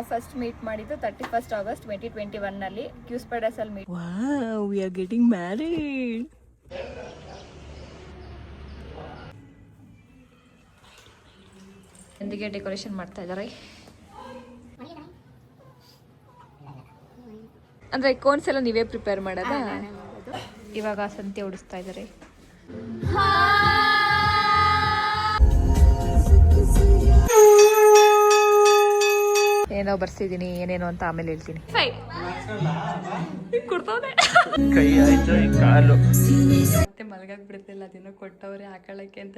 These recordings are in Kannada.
ನಾವು ಫಸ್ಟ್ ಮೀಟ್ ಮಾಡಿದ್ದು thirty first August twenty twenty ಒನ್ನಲ್ಲಿ ಕ್ಯೂಸ್ ಅಲ್ಲಿ meet we we are getting married. ಎಂದಿಗೆ ಡೆಕೋರೇಷನ್ ಮಾಡ್ತಾ ಇದ್ದಾರೆ? ಅಂದ್ರೆ ಕೋನ್ಸ್ ಎಲ್ಲ ನೀವೇ ಪ್ರಿಪೇರ್ ಮಾಡೋದಾ? ಇವಾಗ ಸಂತೆ ಉಡಿಸ್ತಾ ಇದ್ದಾರೆ. ಏನೋ ಬರ್ಸಿದೀನಿ ಏನೇನೋ ಅಂತ ಆಮೇಲೆ ಹೇಳ್ತೀನಿ. ಕೈ ಆಯ್ತು ಈ ಕಾಲು. ಮತ್ತೆ ಮಲ್ಗಕ್ ಬಿಡ್ತಿಲ್ಲ ಅದೇನೋ ಕೊಟ್ಟವ್ರೆ ಹಾಕೊಳ್ಳಕ್ಕೆ ಅಂತ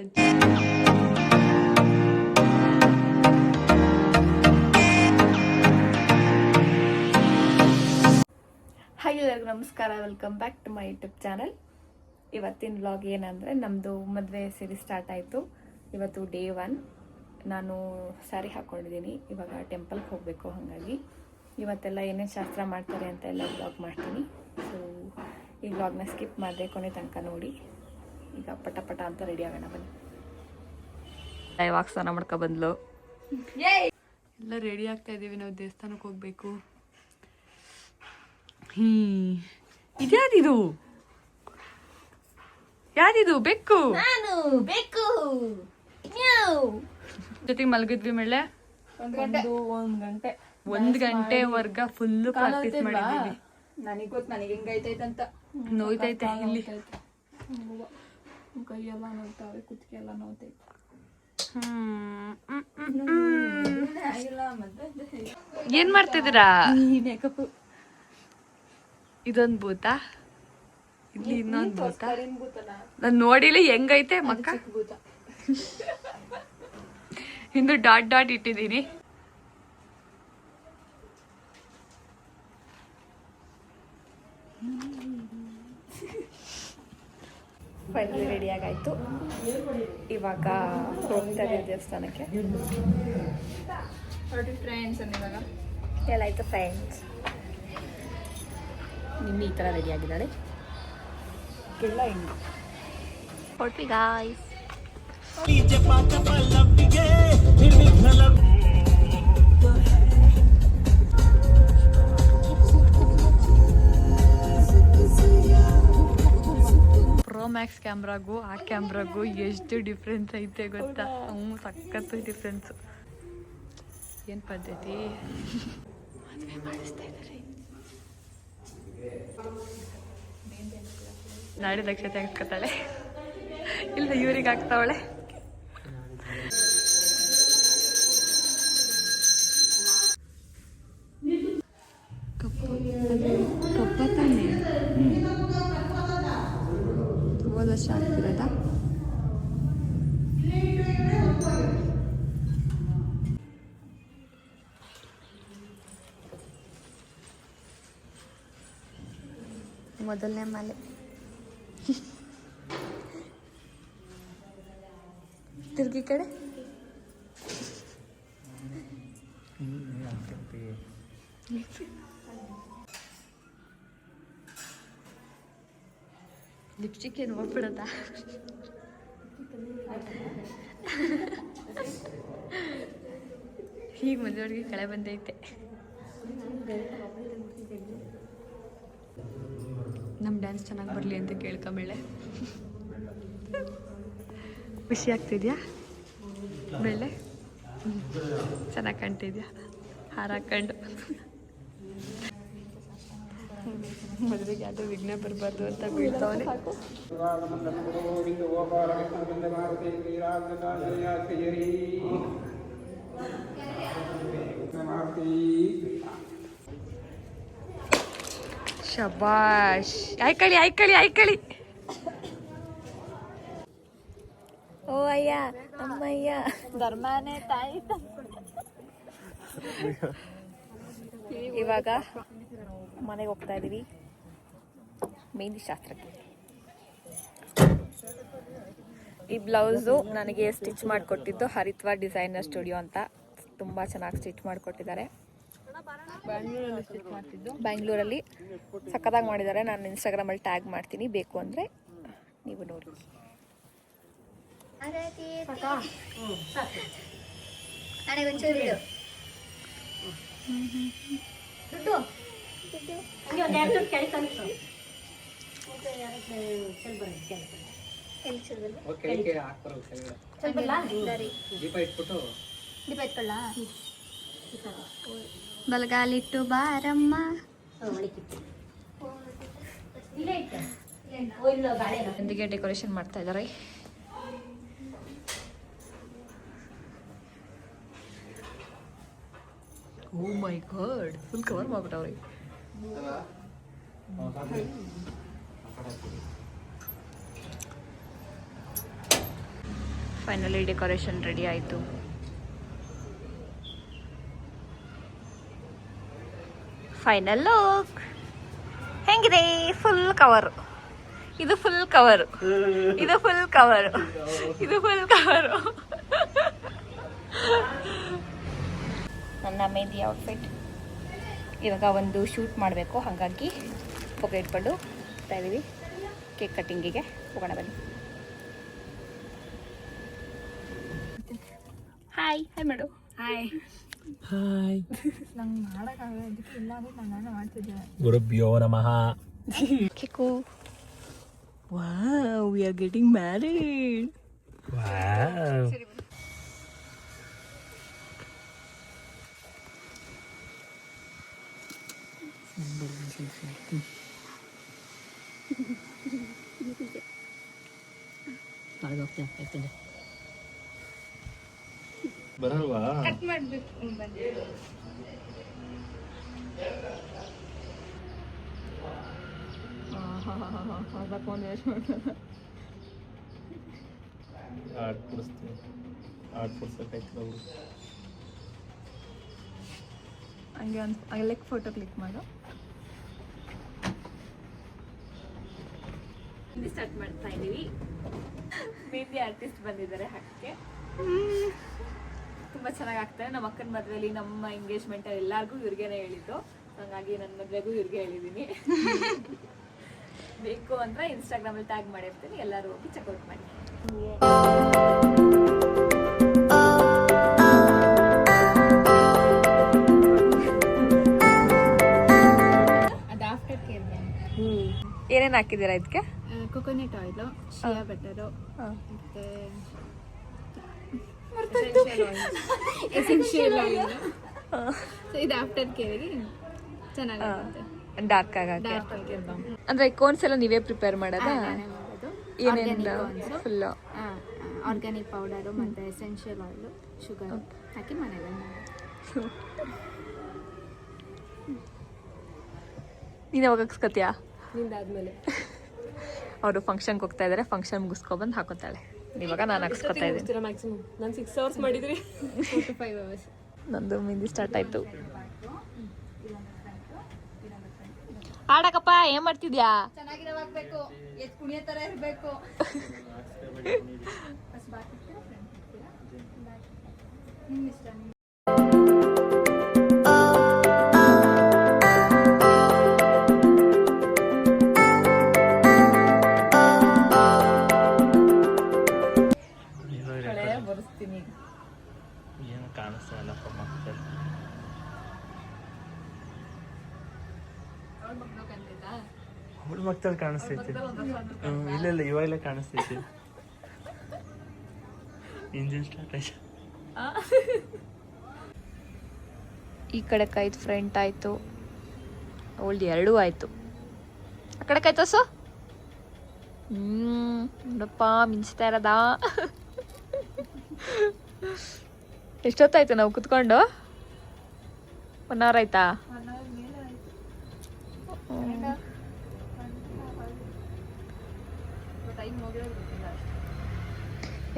ಹಾಯ್ ಎಲ್ಲರಿಗೂ ನಮಸ್ಕಾರ welcome back to my YouTube channel ಇವತ್ತಿನ ವ್ಲಾಗ್ ಏನಂದರೆ ನಮ್ಮದು ಮದುವೆ ಸೀರೀಸ್ ಸ್ಟಾರ್ಟ್ ಆಯಿತು. ಇವತ್ತು ಡೇ ಒನ್ ನಾನು ಸ್ಯಾರಿ ಹಾಕ್ಕೊಂಡಿದ್ದೀನಿ ಇವಾಗ ಟೆಂಪಲ್ಗೆ ಹೋಗಬೇಕು ಹಾಗಾಗಿ. ಇವತ್ತೆಲ್ಲ ಏನೇನು ಶಾಸ್ತ್ರ ಮಾಡ್ತಾರೆ ಅಂತ ಎಲ್ಲ ವ್ಲಾಗ್ ಮಾಡ್ತೀನಿ. ಸೊ ಈ ವ್ಲಾಗ್ನ ಸ್ಕಿಪ್ ಮಾಡಿದೆ ಕೊನೆ ತನಕ ನೋಡಿ. ಈಗ ಪಟ ಪಟ ಅಂತ ರೆಡಿ ಆಗೋಣ ಬನ್ನಿ. ಇವಾಗ ಸ್ನಾನ ಮಾಡ್ಕೊ ಬಂದ್ಲು. ಎಲ್ಲ ರೆಡಿ ಆಗ್ತಾ ಇದ್ದೀವಿ. ನಾವು ದೇವಸ್ಥಾನಕ್ಕೆ ಹೋಗ್ಬೇಕು. ಹ್ಞೂ ಇದ್ಯಾದಿದು? ಯಾರಿದು ಬೆಕ್ಕು? ನಾನು ಬೇಕು ಜೊತೆಗೆ ಮಲ್ಗಿದ್ವಿ ಮೇಲೆ ಒಂದು ಒಂದ್ ಗಂಟೆ. ವರ್ಗ ಫುಲ್ ಪ್ರಾಕ್ಟೀಸ್ ಮಾಡಿದ್ವಿ ನನಗೆ ಗೊತ್ತು ನನಗೆ ಹೆಂಗೈತೈತಂತ ನೋಯ್ತೈತೆ ಇಲ್ಲಿ. ಕೈಯೆಲ್ಲ ನೋಡ್ತಾವೆ ಕುತ್ತಿಗೆ ಎಲ್ಲ ಹ್ಮ್. ಏನ್ ಮಾಡ್ತಿದ್ದೀರಾ? ಮೇಕಪ್ ಇದೊಂದ್ ಭೂತ. ಇಲ್ಲಿ ಇನ್ನೊಂದ್ ಭೂತ. ನಾನ್ ನೋಡಿಲಿ ಹೆಂಗೈತೆ ಮಕ್ಕ? ಭೂತ. ಹಿಂದೆ ಡಾಟ್ ಡಾಟ್ ಇಟ್ಟಿದ್ದೀನಿ. ಫೈನಲಿ ರೆಡಿಯಾಗಾಯಿತು ಇವಾಗ ಹೋಗ್ತಾ ಇದ್ದೀವಿ ದೇವಸ್ಥಾನಕ್ಕೆ ಫ್ರೆಂಡ್ಸ್ ಇವಾಗ. ಎಲ್ಲಾಯ್ತು ಫ್ರೆಂಡ್ಸ್ ನಿನ್ನೆ ಈ ಥರ ರೆಡಿ ಆಗಿದ್ದಾಳೆ? ಎಲ್ಲ ಹಿಂಗೆ ಹೊಟ್ವಿ ಗಾಯ್ಸ್ ಮ್ಯಾಕ್ಸ್ ಕ್ಯಾಮ್ರಾಗೂ ಆ ಕ್ಯಾಮ್ರಾಗೂ ಎಷ್ಟು ಡಿಫ್ರೆನ್ಸ್ ಐತೆ ಗೊತ್ತಾ? ಹ್ಞೂ, ಸಖತ್ತು ಡಿಫ್ರೆನ್ಸ್ ಏನು ಪದ್ಧತಿ? ಮದುವೆ ಮಾಡಿಸ್ತಾ ಇದ್ದಾರೆ. ನಾಳೆ ದಕ್ಷತೆ ಹಾಕ್ಕೊತಾಳೆ. ಇಲ್ಲ ಇವ್ರಿಗೆ ಹಾಕ್ತಾವಳೆ. ಕಪ್ಪ ಕಪ್ಪ ತಾನೆ ಹೋದ ವರ್ಷ ಆಗ್ತಿರೋದಾ ಮೊದಲನೇ ಮಲೆ ತಿರ್ಗಿ ಕಡೆ ಲಿಪ್ಸ್ಟಿಕ್ ಏನು ಹೋಗ್ಬಿಡತ್ತ ಈಗ ಮದುವೆಗೆ ಕಳೆ ಬಂದೈತೆ. ನಮ್ಮ ಡ್ಯಾನ್ಸ್ ಚೆನ್ನಾಗಿ ಬರಲಿ ಅಂತ ಕೇಳ್ಕೊಂಬೇಳೆ. ಖುಷಿ ಆಗ್ತಿದ್ಯಾ? ಬೆಳೆ ಚೆನ್ನಾಗಿ ಕಾಣ್ತಿದ್ಯಾ? ಹಾರ ಹಾಕೊಂಡು. ಮದುವೆಗೆ ಯಾವುದೋ ವಿಘ್ನ ಬರಬಾರ್ದು ಅಂತ ಬೀಳ್ತಾವನೆ. ಶಬಾಷ್. ಆಯ್ಕಳಿ ಆಯ್ಕಳಿ ಆಯ್ಕಳಿ. ಓ ಅಯ್ಯ ಅಮ್ಮಯ್ಯ. ಧರ್ಮನೇ ತಾಯಿ ಇವಾಗ ಮನೆಗೆ ಹೋಗ್ತಾ ಇದೀವಿ ಮೆಹಂದಿ ಶಾಸ್ತ್ರಕ್ಕೆ ಈ ಬ್ಲೌಸು ನನಗೆ ಸ್ಟಿಚ್ ಮಾಡಿಕೊಟ್ಟಿದ್ದು ಹರಿತ್ವಾ ಡಿಸೈನರ್ ಸ್ಟುಡಿಯೋ ಅಂತ. ತುಂಬ ಚೆನ್ನಾಗಿ ಸ್ಟಿಚ್ ಮಾಡಿಕೊಟ್ಟಿದ್ದಾರೆ. ಬ್ಯಾಂಗ್ಳೂರಲ್ಲಿ ಸಖತ್ತಾಗಿ ಮಾಡಿದ್ದಾರೆ. ನಾನು ಇನ್ಸ್ಟಾಗ್ರಾಮಲ್ಲಿ ಟ್ಯಾಗ್ ಮಾಡ್ತೀನಿ. ಬೇಕು ಅಂದರೆ ನೀವು ನೋಡಿ. ದೀಪ ಇಟ್ಬಿಟ್ಟು. ಬಲಗಾಲಿಟ್ಟು ಬಾರಮ್ಮ. ಎಂದಿಗೆ ಡೆಕೋರೇಷನ್ ಮಾಡ್ತಾ ಇದ್ದಾರೆ. Oh my god full cover ಮಾಡ್ಬಿಟ್ಟವ್ರಿ. ಫೈನಲಿ ಡೆಕೋರೇಷನ್ ರೆಡಿ ಆಯಿತು. ಫೈನಲ್ ಲುಕ್ ಹೆಂಗಿದೆ? ಫುಲ್ ಕವರ್ ಇದು ಫುಲ್ ಕವರ್ ಇದು ಫುಲ್ ಕವರ್ ಇದು ಫುಲ್ ಕವರ್ ನನ್ನ ಮೆಹಂದಿ ಔಟ್ಫಿಟ್ ಇವಾಗ ಒಂದು ಶೂಟ್ ಮಾಡಬೇಕು. ಹಾಗಾಗಿ ಪೊಗೆ ಇಟ್ಕೊಂಡು ಹೋಗ್ತಾ ಇದೀವಿ ಕೇಕ್ ಕಟ್ಟಿಂಗಿಗೆ ಹೋಗೋಣ ಬನ್ನಿ. ಹಾಯ್ ಹಾಯ್ ಮಾಡು ಹಾಯ್ ನಂಗೆ ಮಾಡೋಕ್ಕಾಗೋದಕ್ಕೆ ಇಲ್ಲ ಅಂದ್ರೆ ನಾನು ಮಾಡ್ತಿದ್ದೆ. ಗುರುಭ್ಯೋ ನಮಃ. Kiku. Wow, we are ಹೋಗ್ತೇನೆ ಯಾಕಂದ್ರೆ ಬರಲ್ವಾ ಆಡ್ ಕೊಡಿಸ್ತೀನಿ. ಆಡ್ ಕೊಡ್ಸೋಕಾಯ್ತಲ್ಲ ಬಿಡು. ಹಂಗೆ ಒಂದು ಫೋಟೋ ಕ್ಲಿಕ್ ಮಾಡು. ಸ್ಟಾರ್ಟ್ ಮಾಡ್ತಾ ಇದ್ದೀವಿ ಮೆಹಂದಿ ಆರ್ಟಿಸ್ಟ್ ಬಂದಿದ್ದಾರೆ ಹಾಕಕ್ಕೆ ತುಂಬ ಚೆನ್ನಾಗಿ ಆಗ್ತಾರೆ. ನಮ್ಮ ಅಕ್ಕನ ಮದುವೆಲಿ ನಮ್ಮ ಎಂಗೇಜ್ಮೆಂಟ್ ಎಲ್ಲಾರ್ಗು ಇವ್ರಿಗೇನೆ ಹೇಳಿದ್ದು. ಹಂಗಾಗಿ ನನ್ನ ಮದುವೆಗೂ ಇವ್ರಿಗೆ ಹೇಳಿದ್ದೀನಿ ಬೇಕು ಅಂದ್ರೆ ಇನ್ಸ್ಟಾಗ್ರಾಮಲ್ಲಿ ಟ್ಯಾಗ್ ಮಾಡಿರ್ತೀನಿ. ಎಲ್ಲರೂ ಹೋಗಿ ಚೆಕ್ಔಟ್ ಮಾಡಿ. ಏನೇನು ಹಾಕಿದ್ದೀರಾ ಇದಕ್ಕೆ ಕೊಕೊನೆಟ್ ಆಯಿಲು ಶಿಯಾ ಬಟರು ಮತ್ತೆ ಎಸೆನ್ಷಿಯಲ್ ಆಯಿಲ್ ಸೊ ಇದು ಆಫ್ಟರ್ ಕೇರ್ಗೆ ಚೆನ್ನಾಗಿರುತ್ತೆ ಡಾರ್ಕ್ ಆಗಿರ್ಬಾರ್ದು ಅಂದ್ರೆ ಕೋನ್ಸ್ ಎಲ್ಲ ನೀವೇ ಪ್ರಿಪೇರ್ ಮಾಡೋದಾ? ನಾನೇ ಮಾಡೋದು. ಏನೇನು ಫುಲ್ ಆರ್ಗ್ಯಾನಿಕ್ ಪೌಡರು ಮತ್ತೆ ಎಸೆನ್ಷಿಯಲ್ ಆಯಿಲು ಶುಗರ್ ಹಾಕಿ ಮನೆಯಲ್ಲ ನೀನು ಯಾವಾಗ ಹಾಕ್ಸ್ಕೊತೀಯಾ? ನಿಂದಾದ್ಮೇಲೆ. ಅವರು ಫಂಕ್ಷನ್ಗೆ ಹೋಗ್ತಾ ಇದಾರೆ ಫಂಕ್ಷನ್ ಮುಗಿಸ್ಕೊಬಂದು ಹಾಕೋತಾಳೆ. ಇವಾಗ ನಾನು ಹಾಕ್ಸ್ಕೊತಾ ಇದ್ದೀನಿ. ನಾನು ಸಿಕ್ಸ್ ಅವರ್ಸ್ ಮಾಡಿದ್ರಿ. ಫೈವ್ ಅವರ್ಸ್ ನಂದು ಮೆಹಂದಿ ಸ್ಟಾರ್ಟ್ ಆಯ್ತು. ಆಡಕಪ್ಪ ಏನ್ ಮಾಡ್ತಿದ್ಯಾ? ಚೆನ್ನಾಗಿರಬೇಕು ಎಷ್ಟು ಕುಣಿಯೋ ಇರಬೇಕು. ನಿಮ್ಮ ಇಷ್ಟ ಇಲ್ಲಪ್ಪ ಮಕ್ಕಳು ಅವಳ ಮಕ್ಕಳು ಕಾಣಿಸ್ತೈತೆ ಇಲ್ಲ ಇಲ್ಲ ಇವಾಗಲೇ ಕಾಣಿಸ್ತೈತೆ ಇಂಜಿನ್ ಸ್ಟಾರ್ಟ್ ಆಯ್ತು ಈ ಕಡೆಕಾಯ್ತು ಫ್ರಂಟ್ ಆಯ್ತು. ಅವಳ್ದು ಎರಡೂ ಆಯ್ತು. ಆ ಕಡೆಕಾಯ್ತು ಸೊ ಹ್ಮ್ ನೋಡಪ್ಪ ಮಿಂಚ್ತಾ ಇರೋದಾ? ಎಷ್ಟೊತ್ತಾಯ್ತು ನಾವು ಕುತ್ಕೊಂಡು? ಒನ್ ಅವರ್ ಆಯ್ತಾ?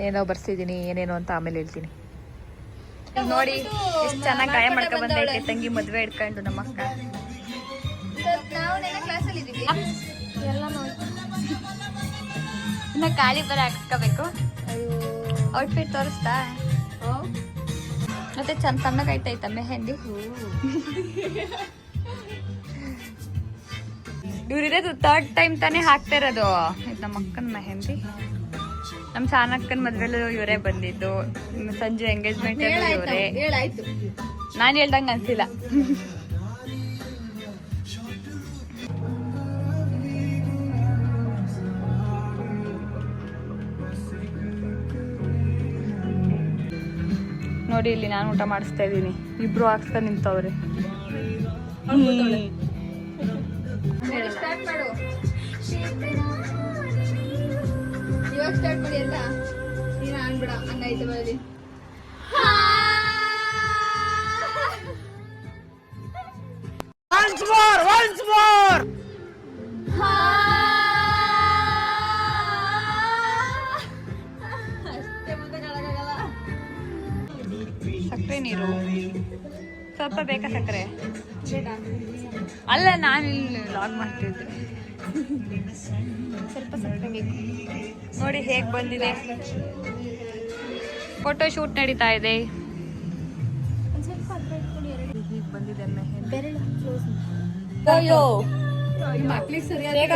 ಏನೋ ಬರ್ಸಿದ್ದೀನಿ ಏನೇನೋ ಅಂತ ಆಮೇಲೆ ಹೇಳ್ತೀನಿ. ನೋಡಿ, ಎಷ್ಟು ಚೆನ್ನಾಗಿ ಗಾಯ ಮಾಡ್ಕೊಂಡ್ ಬಂದೈತೆ ತಂಗಿ ಮದುವೆ ಇಟ್ಕೊಂಡು ನಮ್ಮ ಅಕ್ಕ. ಇನ್ನ ಖಾಲಿ ಬರ ಅಯ್ಯೋ ಔಟ್ಫಿಟ್ ತೋರಿಸ್ತಾ? ಮತ್ತೆ ಚಂದ ತಣ್ಣಗೈತೈತ ಮೆಹಂದಿ? ಇವ್ರಿರೋದು ಥರ್ಡ್ ಟೈಮ್ ತಾನೇ ಹಾಕ್ತಾ ಇರೋದು. ಇದು ನಮ್ಮ ಅಕ್ಕನ ಮೆಹಂದಿ. ನಮ್ಮ ಸಾನಕ್ಕನ ಮದ್ವೆಲ್ಲೂ ಇವರೇ ಬಂದಿದ್ದು. ಸಂಜೆ ಎಂಗೇಜ್ಮೆಂಟ್ ಇವರೇ. ನಾನು ಹೇಳ್ದಂಗೆ ಅನ್ಸಿಲ್ಲ. ನೋಡಿ ಇಲ್ಲಿ ನಾನು ಊಟ ಮಾಡಿಸ್ತಾ ಇದ್ದೀನಿ. ಇಬ್ರು ಹಾಕ್ಸ್ಕೊಂಡು ನಿಂತವ್ರೆ. ಸ್ಟಾರ್ಟ್ ಮಾಡು. once ಸ್ಟಾರ್ಟ್ ನೀರು. ಸ್ವಲ್ಪ ಬೇಕಾ ಸಕ್ಕರೆ? ಅಲ್ಲ ನಾನು ಇಲ್ಲಿ ಲಾಗ್ ಮಾಡ್ತಿದ್ದೆ. ಸ್ವಲ್ಪ ಸಕ್ಕರೆ ಬೇಕು. ನೋಡಿ ಹೇಗೆ ಬಂದಿದೆ. ಫೋಟೋ ಶೂಟ್ ನಡೀತಾ ಇದೆ. ಬಂದಿದೆ ಮಕ್ಳಿಗೆ ಸರಿಯಾಗಿ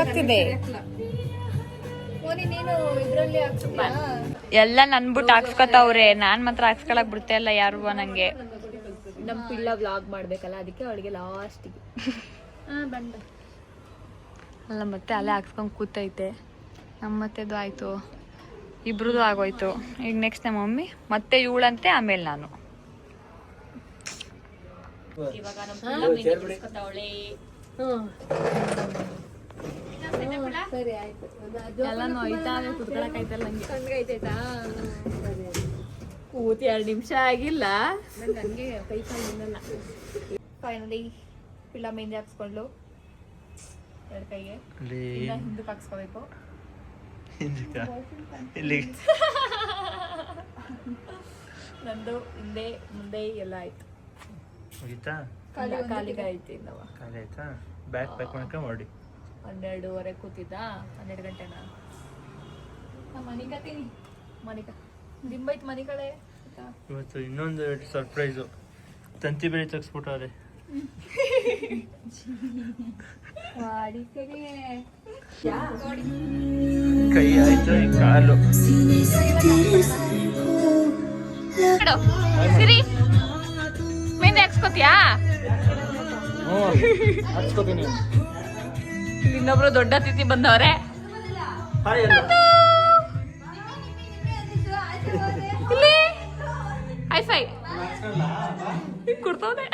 ಹೇಗಾಗ್ತಿದೆ ನನ್ ಬಿಟ್ಟು ಎಲ್ಲ ಹಾಕ್ಸ್ಕೊತಾವ್ರೆ. ನಾನ್ ಮಾತ್ರ ಹಾಕ್ಸ್ಕೊಳಕ್ ಬಿಡ್ತಾ ಇಲ್ಲ ಯಾರು ನಂಗೆ. ನಮ್ಮ ಪಿಳ್ಳ ವ್ಲಾಗ್ ಮಾಡ್ಬೇಕಲ್ಲ ಅದಕ್ಕೆ ಅವಳಿಗೆ ಲಾಸ್ಟ್ ಅಲ್ಲ ಮತ್ತೆ ಅಲ್ಲೇ ಹಾಕ್ಸ್ಕೊಂಡ್ ಕೂತೈತೆ. ನಮ್ಮ ಮತ್ತೆದು ಆಯ್ತು. ಇಬ್ರದ್ದು ಆಗೋಯ್ತು. ಈಗ ನೆಕ್ಸ್ಟ್ ನಮ್ಮ ಮಮ್ಮಿ ಮತ್ತೆ ಇವಳಂತೆ ಆಮೇಲೆ ನಾನು. ಸರಿ ಆಯ್ತು. ಎಲ್ಲ ನೋಯ್ತಾವೆ ಕುತ್ಕೊಳಕೈತಲ್ಲ ನಂಗೆ ಹಂಗೈತೈತಾ ಕೂತಿ ಎರಡು ನಿಮಿಷ ಆಗಿಲ್ಲ. ನನಗೆ ಕೈ ಫೈನಲಿ ಪಿಲ್ಲ ಮೆಹಂದಿ ಹಾಕ್ಸ್ಕೊಂಡ್ಲು. ಎರಡು ಕೈಗೆ. ಹಿಂದಕ್ಕೆ ಹಾಕ್ಸ್ಕೋಬೇಕು. ನಂದು ಹಿಂದೆ ಮುಂದೆ ಎಲ್ಲ ಆಯ್ತು. ಖಾಲಿ ಕಾಲಿಗೆ ಆಯ್ತು ಇನ್ನವ. ಖಾಲಿ ಆಯ್ತಾ? ಬ್ಯಾಕ್ ಪ್ಯಾಕ್ ಮಾಡ್ಕೊಂಡು ಮಾಡಿ ಹನ್ನೆರಡುವರೆ ಕೂತಿದ್ದ? ಹನ್ನೆರಡು ಗಂಟೆನ? ಮನಿಕತೀನಿ ಮನಿಕ ದಿಂಬೈತ್ ಮನಿಕಳೆ? ಇವತ್ತು ಇನ್ನೊಂದು ಸರ್ಪ್ರೈಸು ತಂತಿ ಬೇರೆ ತೆಗ್ಸ್ಬಿಟ್ಟವ್ರೆ. ಕೈ ಆಯ್ತು ಈ ಕಾಲು. ಸಿರಿ. ಮೆಹಂದಿ ಹಾಕ್ಸ್ಕೊತೀಯಾ? ಹ್ಞೂ ಹಚ್ಕೋತೀನಿ ಇನ್ನೊಬ್ರು ದೊಡ್ಡ ತಿಥಿ ಬಂದವ್ರೆ. ಹಾಯ್ ಅಲ್ಲ. ಇಲ್ಲಿ. ಹೈ ಫೈ ಕೊಡ್ತವ್ರೆ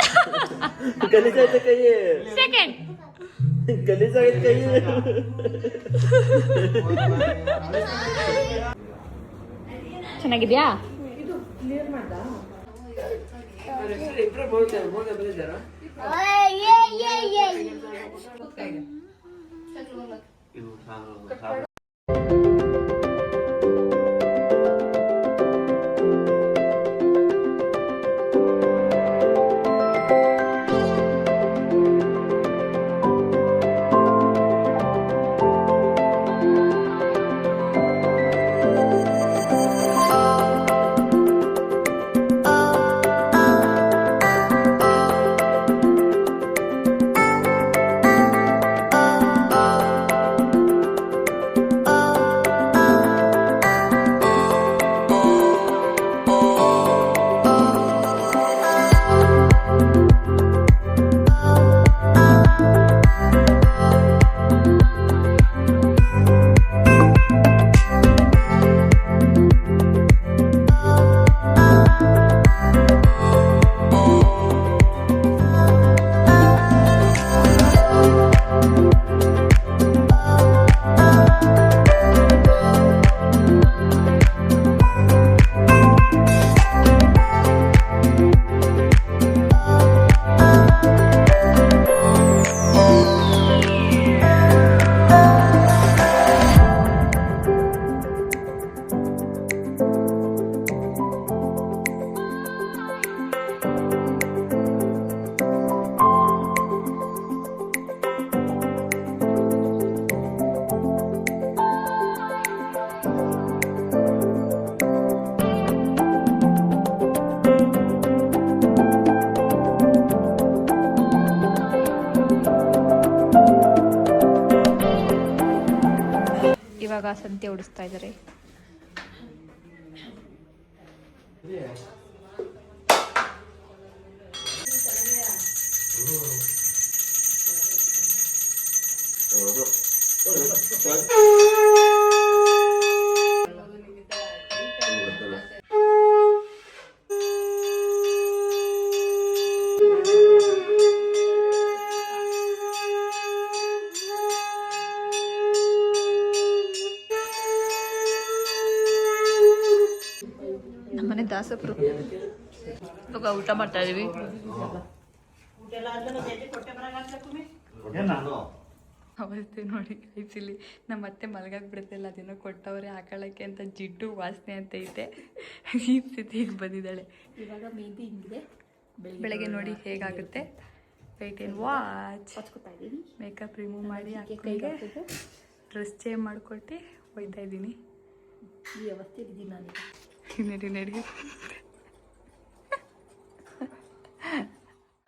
ಸೆಕೆಂಡ್ ಗಲೀಜಾಗೈತೆ ಕೈ? Ketel. ಸಂತೆ ಓಡಿಸ್ತಾ ಇದ್ದಾರೆ. ದಾಸಪುರ ಇವಾಗ ಊಟ ಮಾಡ್ತಾ ಇದೀವಿ. ಅವಸ್ಥೆ ನೋಡಿ ಐಸಿಲಿ ನಮ್ಮ ಅತ್ತೆ ಮಲಗಾಕ್ ಬಿಡ್ತಿಲ್ಲ ಅದೇನೋ ಕೊಟ್ಟವ್ರೆ ಹಾಕೊಳ್ಳೋಕ್ಕೆ ಅಂತ ಜಿಡ್ಡು ವಾಸನೆ ಅಂತ ಐತೆ. ಈ ಸ್ಥಿತಿಗೆ ಬಂದಿದ್ದಾಳೆ. ಇವಾಗ ಮೆಹಂದಿ ಹಿಂಗಿದೆ. ಬೆಳಗ್ಗೆ ನೋಡಿ ಹೇಗಾಗುತ್ತೆ. ವೈಟ್ ಏನು ವಾಚ್ ಮೇಕಪ್ ರಿಮೂವ್ ಮಾಡಿ ಕೈಗೆ ಹಾಕಿಗೆ ಡ್ರೆಸ್ ಚೇಂಜ್ ಮಾಡ್ಕೊಟ್ಟು ಹೋಯ್ತಾ ಇದ್ದೀನಿ ಈ ಅವಸ್ಥೆ ಇದ್ದೀನಿ ನಾನು ನಡಿ ನಡಿ.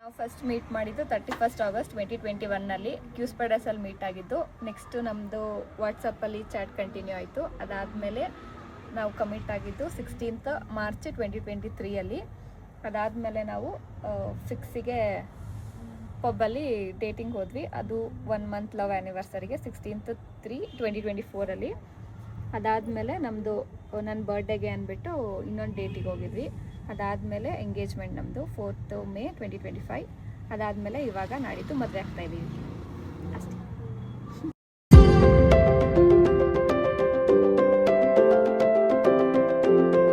ನಾವು ಫಸ್ಟ್ ಮೀಟ್ ಮಾಡಿದ್ದು thirty first August twenty twenty ಒನ್ನಲ್ಲಿ ಕ್ಯೂಸ್ ಅಲ್ಲಿ ಮೀಟ್ ಆಗಿದ್ದು. ನೆಕ್ಸ್ಟ್ ನಮ್ಮದು ವಾಟ್ಸಪ್ಪಲ್ಲಿ ಚಾಟ್ ಕಂಟಿನ್ಯೂ ಆಯಿತು. ಅದಾದಮೇಲೆ ನಾವು ಕಮಿಟ್ ಆಗಿದ್ದು ಸಿಕ್ಸ್ಟೀನ್ತ್ ಮಾರ್ಚ್ ಟ್ವೆಂಟಿ ಟ್ವೆಂಟಿ ತ್ರೀಯಲ್ಲಿ ಅದಾದಮೇಲೆ ನಾವು ಫಿಕ್ಸಿಗೆ ಪಬ್ಬಲ್ಲಿ ಡೇಟಿಂಗ್ ಹೋದ್ವಿ. ಅದು ಒನ್ ಮಂತ್ ಲವ್ ಆ್ಯನಿವರ್ಸರಿಗೆ ಸಿಕ್ಸ್ಟೀನ್ತ್ ತ್ರೀ ಟ್ವೆಂಟಿ ಟ್ವೆಂಟಿ ಫೋರಲ್ಲಿ ಅದಾದಮೇಲೆ ನಮ್ಮದು ನನ್ನ ಬರ್ಡೇಗೆ ಅಂದ್ಬಿಟ್ಟು ಇನ್ನೊಂದು ಡೇಟಿಗೆ ಹೋಗಿದ್ವಿ. ಅದಾದಮೇಲೆ ಎಂಗೇಜ್ಮೆಂಟ್ ನಮ್ಮದು fourth May twenty twenty five ಅದಾದಮೇಲೆ ಇವಾಗ ನಾಡಿದ್ದು ಮದುವೆ ಆಗ್ತಾ ಇದ್ದೀವಿ